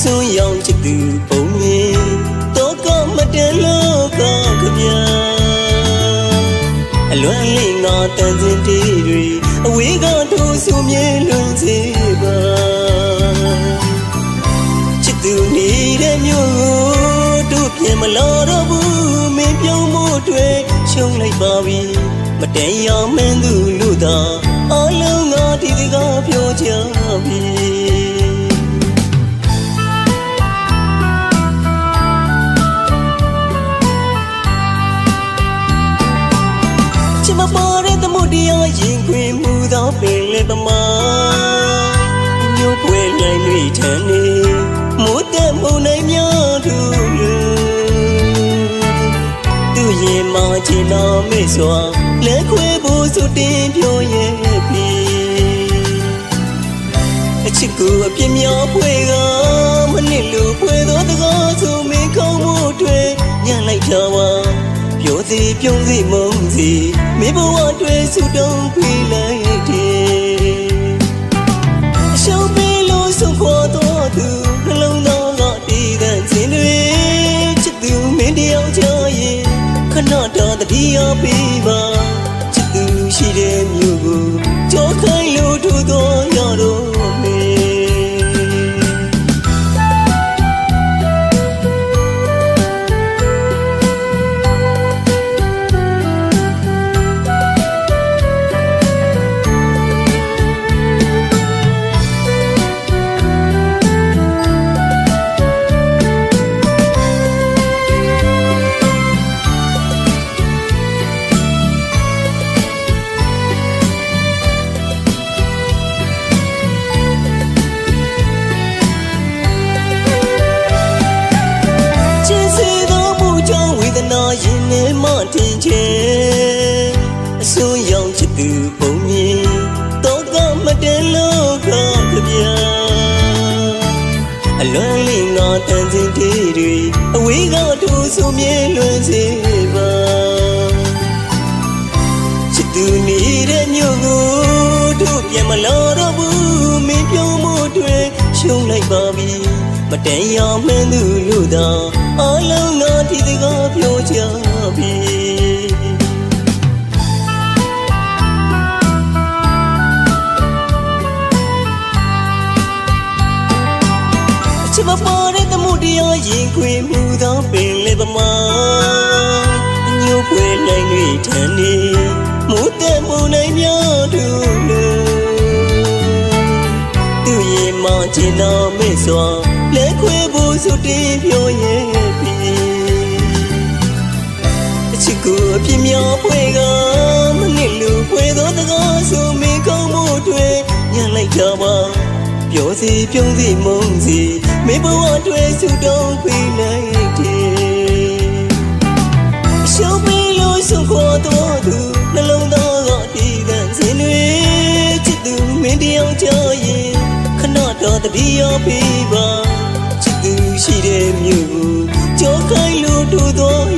စွန်းရောင်ချစ်သူပုံမြင်တော့ကမတန်လို့ကကြပြအလွမ်းလေးငါတန်စင်တီးတွေအဝေးကထိုးဆူမြဲလွန်စေပါချစ်သူနေတဲ့မြို့ကိုတို့ပြင်မလာတော့ဘူးမင်းပြုံးမှုတွေရှုံးလိုက်ပါပြီမတန်ရမင်းသူလူသာအလုံးငါ ဒီတကားပြောချပြီချစ်မပေါ်တဲ့သမုတ်တရားရင်ခွင်မှုသောပင်လေပမာမျိုးပွေနိုင်တွေထန်နေမိုးတက်မုန်နိုင်များတို့လူသူရင်မချင်တော်မေ့စွာလက်ခွေဖို့ဆိုတင်ပြောရဲ့ပြီ အချစ်ကိုအပြစ်များဖွေကမနစ်လူဖွေသောတကားဆိုမင်းကောင်းမှုတွေညံ့လိုက်တာပါပြောစီပြုံးစီမုန်းစီမေဘဝတွေဆူတုံးခွေလိုက်တယ်အရှုံးပေးလို့ဆုံးခေါ်တော်သူနှလုံးသားကတည်တဲ့ခြင်းတွေချစ်သူမင်းတယောက်ချရင်ခဏတော့တတိယပေးပါချစ်သူရှိတဲ့မြို့ အလွမ်းလေးငါတန်စင်တေးတွေအဝေးကထိုးဆိုမြဲလွန်စေပါချစ်သူနေတဲ့မြို့ကိုတို့ပြန်မလာတော့ဘူးမင်းပြုံးမှုတွေရှုံးလိုက်ပါပြီမတန်ရမင်းသူလူသာအလုံးငါ မပေါ်တဲ့သမှုတရားရင်ခွေမှုသောပင်လေပမာအညို့ဖွေနိုင်တွေထန်နေမိုးတက်မှုနိုင်များတို့လူသူရင်မချင်တော်မေ့စွာလက်ခွေဖို့ဆိုတင်ပြောရဲ့ပြီအချစ်ကိုအပြစ်များဖွေကမနစ်လူဖွေသောတကားဆိုမင်းကောင်းမှုတွေညံလိုက်ကြပါပြောစီပြုံးစီမုန်းစီ မေဘဝတွေစုတုံးပေးလိုက်တယ်ရှုံးပြီးလို့ဆုံးခေါ်တော်သူနှလုံးသားကတည်ခံစင်တွေချစ်သူမင်းတယောက်ကြောရင်ခဏတော်တတိယပေးပါချစ်သူရှိတဲ့မြို့ကိုကြောက်ခိုင်းလို့တို့တော်